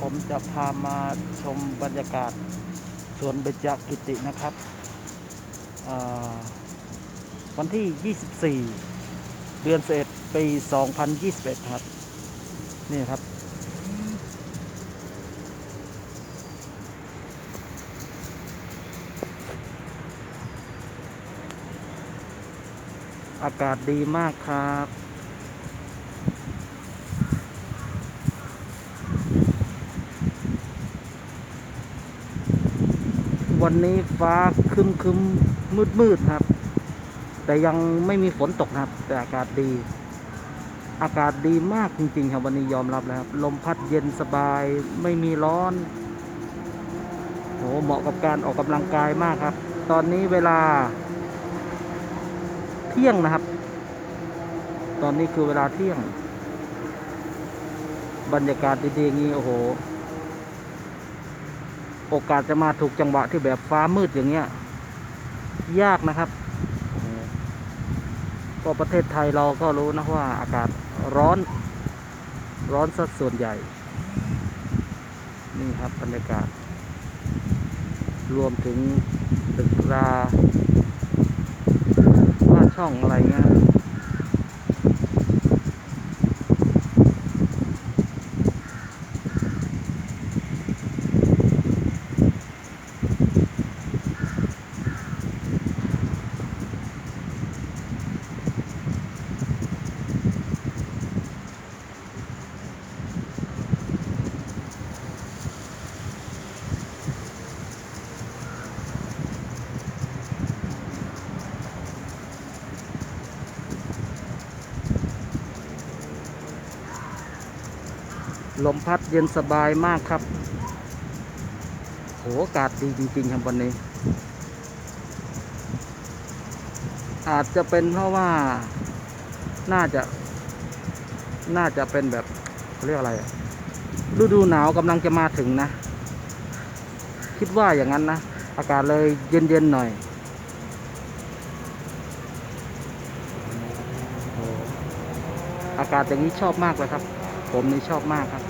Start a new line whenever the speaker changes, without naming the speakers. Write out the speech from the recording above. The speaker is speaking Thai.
ผมจะพามาชมบรรยากาศสวนเบญจกิตินะครับ วันที่ 24 เดือน11ปี 2021 ครับ นี่ครับ อากาศดีมากครับ วันนี้ฟ้าคึมคึมมืดมืดครับ แต่ยังไม่มีฝนตกครับ แต่อากาศดี อากาศดีมากจริงๆครับวันนี้ยอมรับแล้วครับลมพัดเย็นสบายไม่มีร้อนโหเหมาะกับการออกกำลังกายมากครับ ตอนนี้เวลา เที่ยงนะครับ ตอนนี้คือเวลาเที่ยง บรรยากาศดีๆงนี้โอ้โห โอกาสจะมาถูกจังหวะที่แบบฟ้ามืดอย่างเงี้ย ยากนะครับก็ประเทศไทยเราก็รู้นะว่าอากาศร้อน ร้อนสัดส่วนใหญ่ นี่ครับบรรยากาศ รวมถึงตึกราบ้านช่องอะไรเงี้ย ลมพัดเย็นสบายมากครับ โหอากาศดีจริงๆครับวันนี้ อาจจะเป็นเพราะว่า น่าจะ น่าจะเป็นแบบเขาเรียกอะไร ฤดูหนาวกำลังจะมาถึงนะ คิดว่าอย่างนั้นนะ อากาศเลยเย็นๆหน่อยอากาศอย่างนี้ชอบมากเลยครับ ผมนี่ชอบมากครับ